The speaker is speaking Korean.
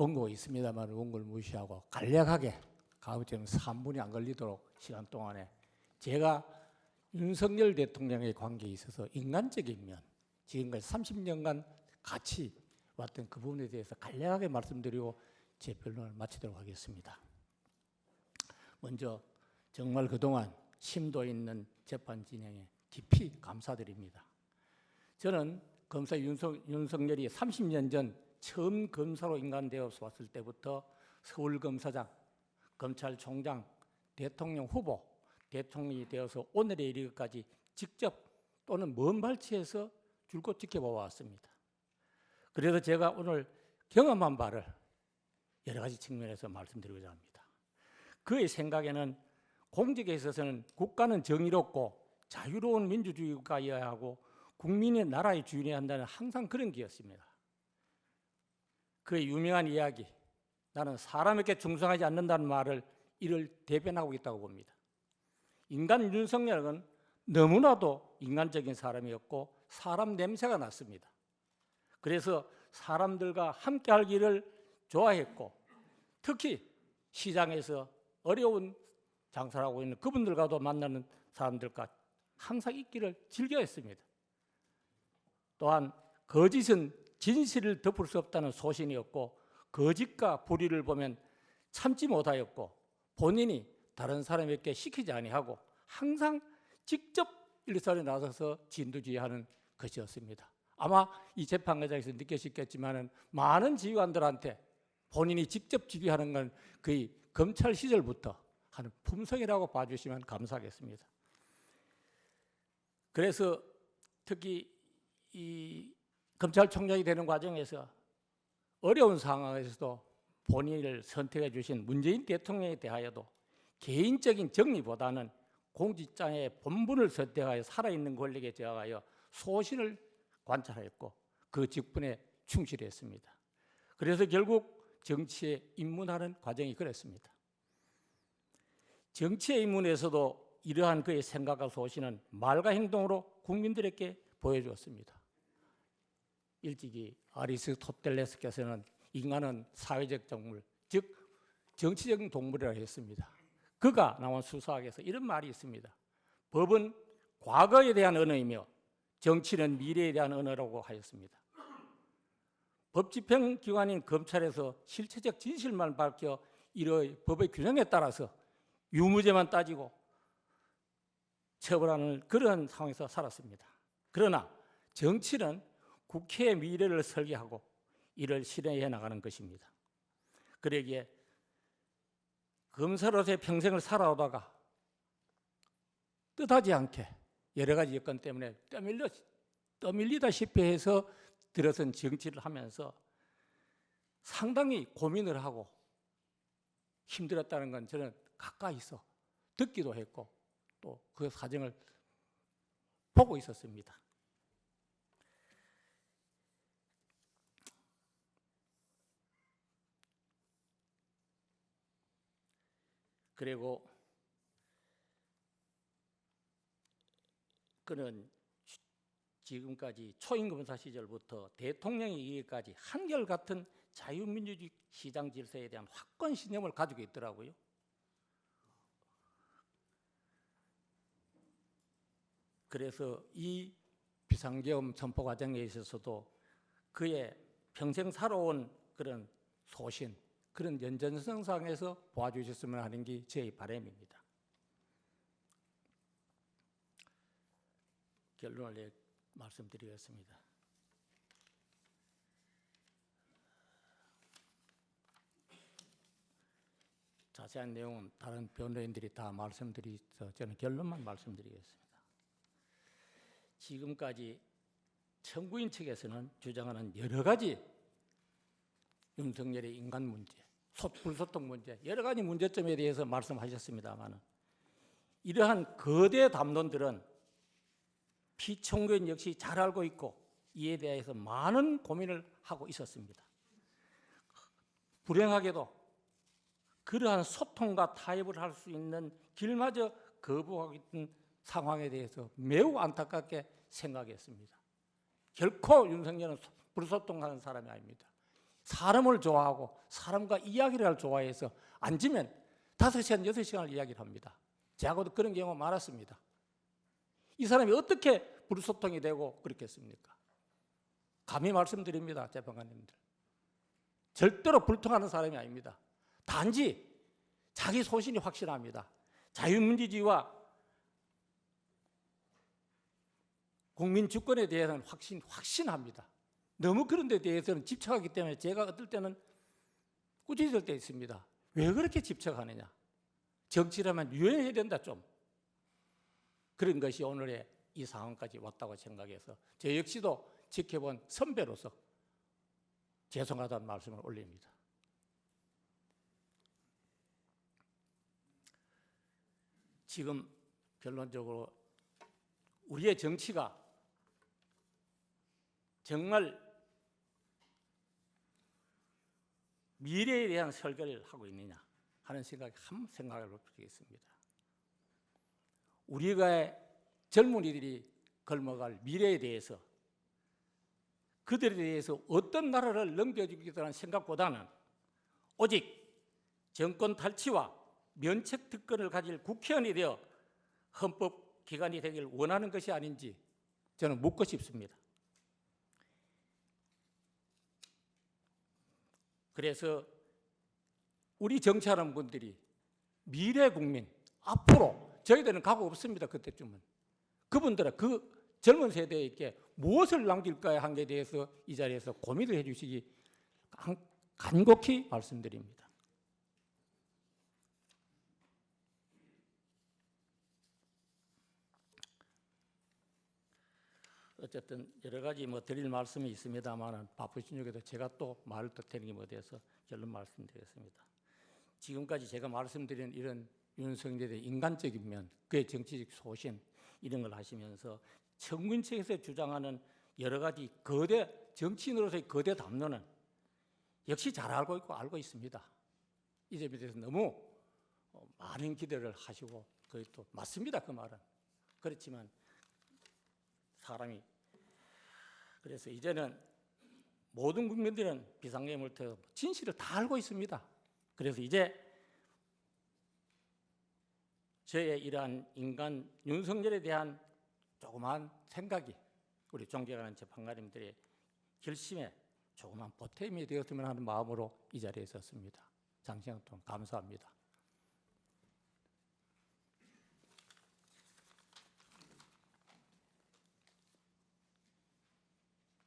원고 있습니다만 원고를 무시하고 간략하게 가급적 3분이 안 걸리도록 시간 동안에 제가 윤석열 대통령의 관계에 있어서 인간적인 면 지금까지 30년간 같이 왔던 그 부분에 대해서 간략하게 말씀드리고 제 변론을 마치도록 하겠습니다. 먼저 정말 그동안 심도 있는 재판 진행에 깊이 감사드립니다. 저는 검사 윤석, 윤석열이 30년 전 처음 검사로 인간되어서 왔을 때부터 서울검사장, 검찰총장, 대통령 후보, 대통령이 되어서 오늘에 이르기까지 직접 또는 먼 발치에서 줄곧 지켜보았습니다. 그래서 제가 오늘 경험한 바를 여러 가지 측면에서 말씀드리고자 합니다. 그의 생각에는 공직에 있어서는 국가는 정의롭고 자유로운 민주주의 국가여야 하고 국민의 나라의 주인이 한다는 항상 그런 기였습니다. 그의 유명한 이야기, 나는 사람에게 충성하지 않는다는 말을 이를 대변하고 있다고 봅니다. 인간 윤석열은 너무나도 인간적인 사람이었고 사람 냄새가 났습니다. 그래서 사람들과 함께 하기를 좋아했고 특히 시장에서 어려운 장사를 하고 있는 그분들과도 만나는 사람들과 항상 있기를 즐겨했습니다. 또한 거짓은 진실을 덮을 수 없다는 소신이었고 거짓과 불의를 보면 참지 못하였고 본인이 다른 사람에게 시키지 아니하고 항상 직접 일선에 나서서 진두지휘하는 것이었습니다. 아마 이 재판 과정에서 느끼셨겠지만은 많은 지휘관들한테 본인이 직접 지휘하는 건 거의 검찰 시절부터 하는 품성이라고 봐주시면 감사하겠습니다. 그래서 특히 이 검찰총장이 되는 과정에서 어려운 상황에서도 본인을 선택해 주신 문재인 대통령에 대하여도 개인적인 정리보다는 공직자의 본분을 선택하여 살아있는 권력에 제어하여 소신을 관찰하였고 그 직분에 충실했습니다. 그래서 결국 정치에 입문하는 과정이 그랬습니다. 정치에 입문에서도 이러한 그의 생각과 소신은 말과 행동으로 국민들에게 보여주었습니다. 일찍이 아리스토텔레스께서는 인간은 사회적 동물, 즉 정치적인 동물이라고 했습니다. 그가 나온 수사학에서 이런 말이 있습니다. 법은 과거에 대한 언어이며 정치는 미래에 대한 언어라고 하였습니다. 법 집행 기관인 검찰에서 실체적 진실만 밝혀 이러한 법의 규정에 따라서 유무죄만 따지고 처벌하는 그런 상황에서 살았습니다. 그러나 정치는 국회의 미래를 설계하고 이를 실행해 나가는 것입니다. 그러기에 검사로서의 평생을 살아오다가 뜻하지 않게 여러 가지 여건 때문에 떠밀려, 떠밀리다시피 해서 들어선 정치를 하면서 상당히 고민을 하고 힘들었다는 건 저는 가까이서 듣기도 했고 또 그 사정을 보고 있었습니다. 그리고 그는 지금까지 초임검사 시절부터 대통령이 이기까지 한결같은 자유민주주의 시장 질서에 대한 확고한 신념을 가지고 있더라고요. 그래서 이 비상계엄 선포 과정에 있어서도 그의 평생 살아온 그런 소신, 그런 연전선상에서 보아주셨으면 하는 게 제 바람입니다. 결론을 내 말씀드리겠습니다. 자세한 내용은 다른 변호인들이 다 말씀드리서 저는 결론만 말씀드리겠습니다. 지금까지 청구인 측에서는 주장하는 여러 가지 윤석열의 인간 문제, 불소통 문제, 여러 가지 문제점에 대해서 말씀하셨습니다만 이러한 거대 담론들은 피청구인 역시 잘 알고 있고 이에 대해서 많은 고민을 하고 있었습니다. 불행하게도 그러한 소통과 타협을 할 수 있는 길마저 거부하고 있는 상황에 대해서 매우 안타깝게 생각했습니다. 결코 윤석열은 불소통하는 사람이 아닙니다. 사람을 좋아하고 사람과 이야기를 좋아해서 앉으면 다섯 시간, 여섯 시간을 이야기를 합니다. 제하고도 그런 경우가 많았습니다. 이 사람이 어떻게 불소통이 되고 그렇겠습니까? 감히 말씀드립니다, 재판관님들. 절대로 불통하는 사람이 아닙니다. 단지 자기 소신이 확실합니다. 자유민주주의와 국민 주권에 대해서는 확신, 확신합니다. 너무 그런 데 대해서는 집착하기 때문에 제가 어떨 때는 꾸짖을 때 있습니다. 왜 그렇게 집착하느냐? 정치라면 유연해야 된다 좀. 그런 것이 오늘의 이 상황까지 왔다고 생각해서 저 역시도 지켜본 선배로서 죄송하다는 말씀을 올립니다. 지금 결론적으로 우리의 정치가 정말 미래에 대한 설계를 하고 있느냐 하는 생각이 한 생각을 해보겠습니다. 우리가 젊은이들이 걸머갈 미래에 대해서 그들에 대해서 어떤 나라를 넘겨주겠다는 생각보다는 오직 정권 탈취와 면책 특권을 가질 국회의원이 되어 헌법 기관이 되길 원하는 것이 아닌지 저는 묻고 싶습니다. 그래서 우리 정치하는 분들이 미래 국민 앞으로 저희들은 각오 없습니다. 그때쯤은 그분들은 그 젊은 세대에게 무엇을 남길까 한게 대해서 이 자리에서 고민을 해 주시기 간- 간곡히 말씀드립니다. 어쨌든 여러 가지 뭐 드릴 말씀이 있습니다만은 바쁘신 중에도 제가 또 말을 터뜨리는 게 못해서 결론 말씀드리겠습니다. 지금까지 제가 말씀드린 이런 윤석열의 인간적인 면, 그의 정치적 소신 이런 걸 하시면서 청문책에서 주장하는 여러 가지 거대 정치인으로서의 거대 담론은 역시 잘 알고 있고 알고 있습니다. 이 점에 대해서 너무 어, 많은 기대를 하시고 그게 또 맞습니다 그 말은 그렇지만 사람이 그래서 이제는 모든 국민들은 비상계물터 진실을 다 알고 있습니다. 그래서 이제 저의 이러한 인간 윤석열에 대한 조그만 생각이 우리 존경하는 재판관님들의 결심에 조그만 보탬이 되었으면 하는 마음으로 이 자리에 섰습니다. 장시간 동안 감사합니다.